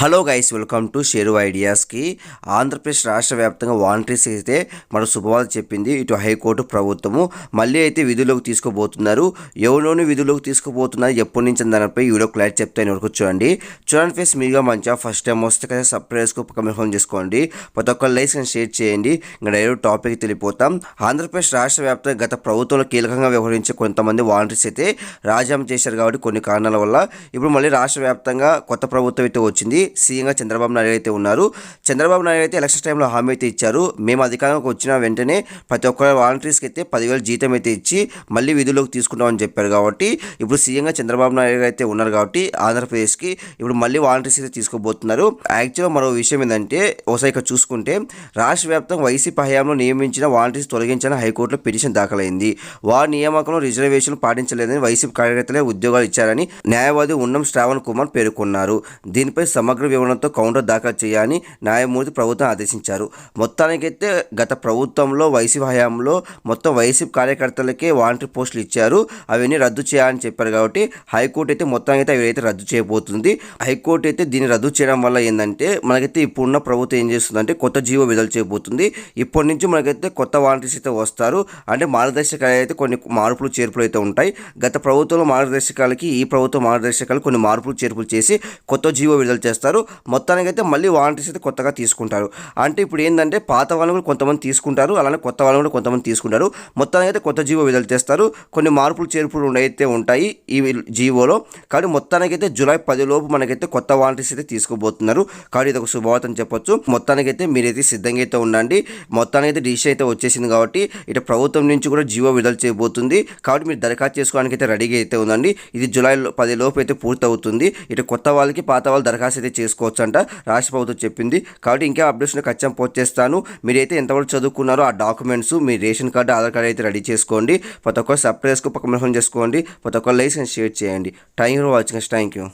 Hello guys welcome to Sheru ఐడియాస్కి Andhra Pradesh రాష్ట్ర వ్యాప్తంగా volunteers అయితే మన శుభవార్త చెప్పింది ఇటు హైకోర్టు ప్రభుత్వము. మళ్ళీ అయితే విధుల్లోకి తీసుకోబోతున్నారు ఎవరిలోని విధుల్లోకి తీసుకోబోతున్నారు ఎప్పటి నుంచి దానిపై వీడియో క్లారిటీ చెప్తాను వరకు చూడండి. చూడండి ఫేస్ మీగా మంచిగా ఫస్ట్ టైం వస్తే కదా సబ్స్క్రైబ్స్కు కన్ఫర్మ్ చేసుకోండి. ప్రతి ఒక్కరు లైక్స్ అని షేర్ చేయండి. ఇంకా డైరెక్ట్ టాపిక్ తెలిపోతాం ఆంధ్రప్రదేశ్ రాష్ట్ర వ్యాప్తంగా గత ప్రభుత్వంలో కీలకంగా వ్యవహరించే కొంతమంది వాలంటీర్స్ అయితే రాజీనామా చేశారు కాబట్టి కొన్ని కారణాల వల్ల ఇప్పుడు మళ్ళీ రాష్ట్ర వ్యాప్తంగా కొత్త ప్రభుత్వం అయితే వచ్చింది. సీఎంగా చంద్రబాబు నాయుడు అయితే ఉన్నారు. చంద్రబాబు నాయుడు అయితే ఎలక్షన్ టైంలో హామీ అయితే ఇచ్చారు. మేము అధికారంలోకి వచ్చిన వెంటనే ప్రతి ఒక్క వాలంటీర్స్కి అయితే పదివేల జీతం అయితే ఇచ్చి మళ్ళీ విధుల్లోకి తీసుకుంటామని చెప్పారు కాబట్టి ఇప్పుడు సీఎంగా చంద్రబాబు నాయుడు అయితే ఉన్నారు కాబట్టి ఆంధ్రప్రదేశ్కి ఇప్పుడు మళ్ళీ వాలంటీర్స్ అయితే తీసుకోబోతున్నారు యాక్చువల్గా మరో విషయం ఏంటంటే ఒకసారి ఇక్కడ చూసుకుంటే రాష్ట్ర వ్యాప్తంగా వైసీపీ హయాంలో నియమించిన వాలంటీర్స్ తొలగించిన హైకోర్టులో పిటిషన్ దాఖలైంది. వారి నియామకంలో రిజర్వేషన్ పాటించలేదని వైసీపీ కార్యకర్తలే ఉద్యోగాలు ఇచ్చారని న్యాయవాది ఉన్నం శ్రావణ్ కుమార్ పేర్కొన్నారు. దీనిపై సమగ్ర వివరణతో కౌంటర్ దాఖలు చేయాలని న్యాయమూర్తి ప్రభుత్వం ఆదేశించారు. మొత్తానికైతే గత ప్రభుత్వంలో వైసీపీ హయాంలో మొత్తం వైసీపీ కార్యకర్తలకే వాలంటీర్ పోస్టులు ఇచ్చారు. అవన్నీ రద్దు చేయాలని చెప్పారు కాబట్టి హైకోర్టు అయితే మొత్తానికి అవి అయితే రద్దు చేయబోతుంది. హైకోర్టు అయితే దీన్ని రద్దు చేయడం వల్ల ఏంటంటే మనకైతే ఇప్పుడున్న ప్రభుత్వం ఏం చేస్తుందంటే కొత్త జీవో విడుదల చేయబోతుంది. ఇప్పటి నుంచి మనకైతే కొత్త వాలంటీర్స్ అయితే వస్తారు. అంటే మార్గదర్శకాలు అయితే కొన్ని మార్పులు చేర్పులు అయితే ఉంటాయి. గత ప్రభుత్వంలో మార్గదర్శకాలకి ఈ ప్రభుత్వ మార్గదర్శకాలు కొన్ని మార్పులు చేర్పులు చేసి కొత్త జీవో విడుదల చేస్తారు. మొత్తానికైతే మళ్ళీ వాలంటీర్స్ అయితే కొత్తగా తీసుకుంటారు. అంటే ఇప్పుడు ఏంటంటే పాత వాళ్ళని కూడా కొంతమంది తీసుకుంటారు. అలానే కొత్త వాళ్ళని కూడా కొంతమంది తీసుకుంటారు. మొత్తానికి అయితే కొత్త జీవో విడుదల చేస్తారు. కొన్ని మార్పులు చేర్పులు అయితే ఉంటాయి ఈ జీవోలో కానీ మొత్తానికైతే జూలై పదిలోపు మనకైతే కొత్త వాలంటీర్స్ అయితే తీసుకోబోతున్నారు కాబట్టి ఇది ఒక శుభవార్త అని చెప్పొచ్చు. మొత్తానికైతే మీరైతే సిద్ధంగా అయితే ఉండండి. మొత్తానికి అయితే డిసిషన్ అయితే వచ్చేసింది కాబట్టి ఇటు ప్రభుత్వం నుంచి కూడా జీవో విడుదల చేయబోతుంది. కాబట్టి మీరు దరఖాస్తు చేసుకోవడానికి అయితే రెడీగా అయితే ఉందండి ఇది జూలై పది లోపు అయితే పూర్తవుతుంది. ఇటు కొత్త వాళ్ళకి పాత వాళ్ళు దరఖాస్తు అయితే చేసుకోవచ్చు అంట రాష్ట్ర ప్రభుత్వం చెప్పింది. కాబట్టి ఇంకా అప్డేట్స్ని ఖచ్చితంగా పోస్ట్ చేస్తాను. మీరైతే ఎంతవరకు చదువుకున్నారో ఆ డాక్యుమెంట్స్ మీ రేషన్ కార్డు ఆధార్ కార్డు అయితే రెడీ చేసుకోండి. ప్రతి ఒక్కరు సర్ప్రైజ్కు పక్కన చేసుకోండి. ప్రతి ఒక్కరు లైసెన్స్ షేర్ చేయండి. Thank you for watching thank you.